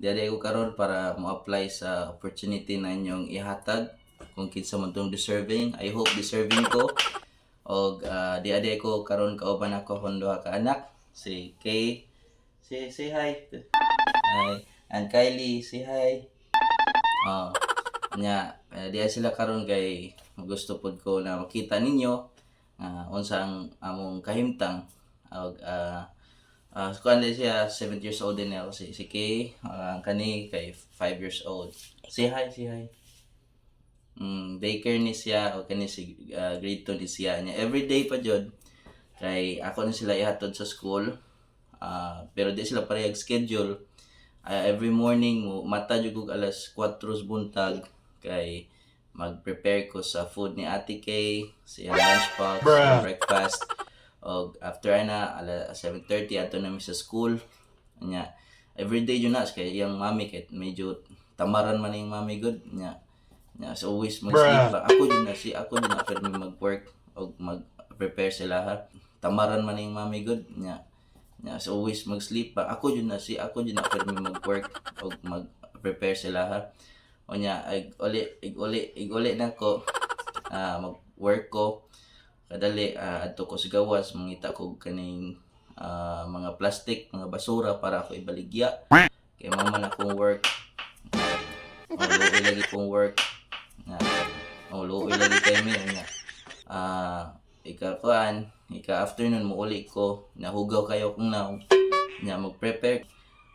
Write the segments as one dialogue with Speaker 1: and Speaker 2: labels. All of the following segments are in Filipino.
Speaker 1: Dili ko karon para mo-apply sa opportunity na inyong ihatag kung kinsa man tong deserving. I hope deserving ko. Og uh, di adi ko karon kauban ako duha ka anak si Kay. Say say hi. Hi. And Kylie, say hi. Oh. Nya, uh, diya sila karon kay gusto pud ko na makita ninyo uh, unsa among kahimtang og uh, uh, so kuan din siya 7 years old din ako si si Kay uh, ang kani kay 5 years old. Say hi say hi. Mm, daycare ni siya o kani si uh, grade 2 ni siya. Niya everyday pa jud kay ako ni sila ihatod sa school. Uh, pero di sila parehag schedule. Uh, every morning mo mata jud alas 4 buntag. Kay mag-prepare ko sa food ni Ate Kay, sa lunchbox, breakfast. O after ana ala 7:30 ato na mi sa school. Nya everyday yun na kay iyang mami kay medyo tamaran man yung mami good nya. Nya so always mag-sleep pa. Ako din na si ako din na pero mag-work o mag-prepare sila ha. Tamaran man yung mami good nya. Nya so always mag-sleep pa. Ako din na si ako din na pero mag-work o mag-prepare sila ha o nya ig uli ig uli ig uli na ko ah, mag work ko kadali uh, adto ko sa gawas mangita ko kaning ah, mga plastic mga basura para ako ibaligya. Kay mao man akong work. O luoy lagi kong work. Nga o luoy kay mi nga. Ah ika kuan ika afternoon mo uli ko. Nahugaw kayo kung now nya mag prepare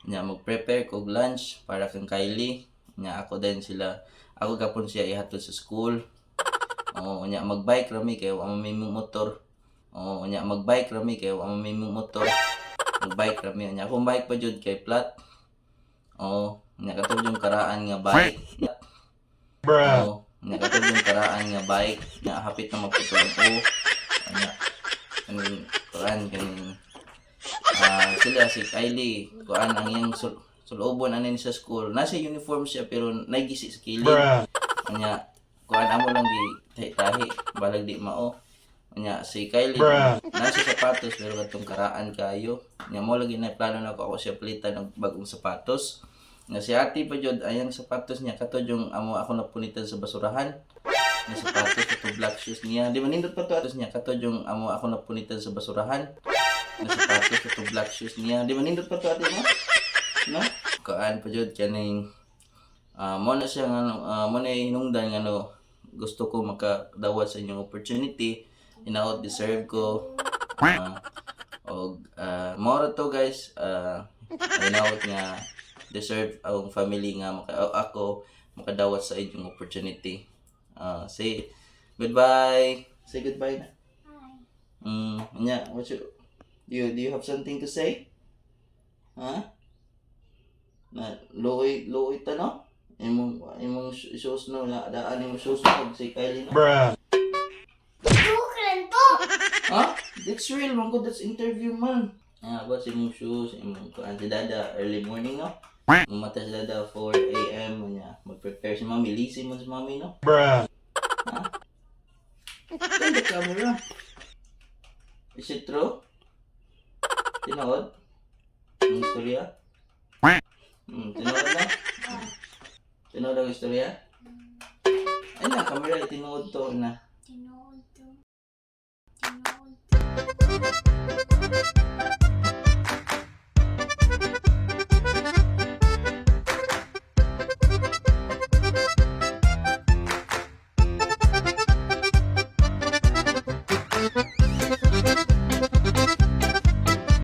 Speaker 1: nya mag prepare kog lunch para kang Kylie. Nya ako din sila. Ako gapon siya ihatod sa school oo nya magbike rami kay wa may motor. Oo nya magbike rami kay wa may motor. Magbike rami nya akong bike pa jud kay flat. Oo nya katong yung karaan nga bike. Oo nya katong yung karaan nga bike nya hapit na magputol ko nya kaning kuan kaning ah sila si Kylie kuan ang iyang sul sulobon anin sa school. Nasa uniform siya pero naigisi sa kanya kuan amo lang gi tahi-tahi balag di mao. Kanya si Kylie nasa sapatos pero katong karaan kayo. Nya mo lagi na plano na ko ako siya palitan ng bagong sapatos. Nga si ate pa jud ayang sapatos niya kato yung amo ako napunitan sa basurahan. Nga sapatos ito black shoes niya. Di ba nindot pa to atos niya kato yung amo ako napunitan sa basurahan. Nga sapatos ito black shoes niya. Di ba nindot pa to ate mo no? Kaan pa jud kaning ah mo na siya nga uh, mo na hinungdan nga no gusto ko makadawat sa inyong opportunity. Inaot deserve ko. Uh, og uh, mo ra to guys. Uh, inaot nga deserve ang family nga maka ako makadawat sa inyong opportunity. Uh, say goodbye. Say goodbye na. Mm nya what you do you, do you have something to say? Huh? Na luoy luoy ta no imong imong shows no na daan imong shows no si Kylie no ha that's real man ko that's interview man ah ba si imong shoes imong kuan si dada early morning no Mumata si dada 4 a.m. mo niya. Mag-prepare si mami. Lisi mo si mami, no? Ha? Turn the camera. Is it true? Tinood? Ang istorya? Hmm, tinood na? Tinood ang istorya? Ay na, camera, tinood to na.
Speaker 2: Tinood to. Tinood to.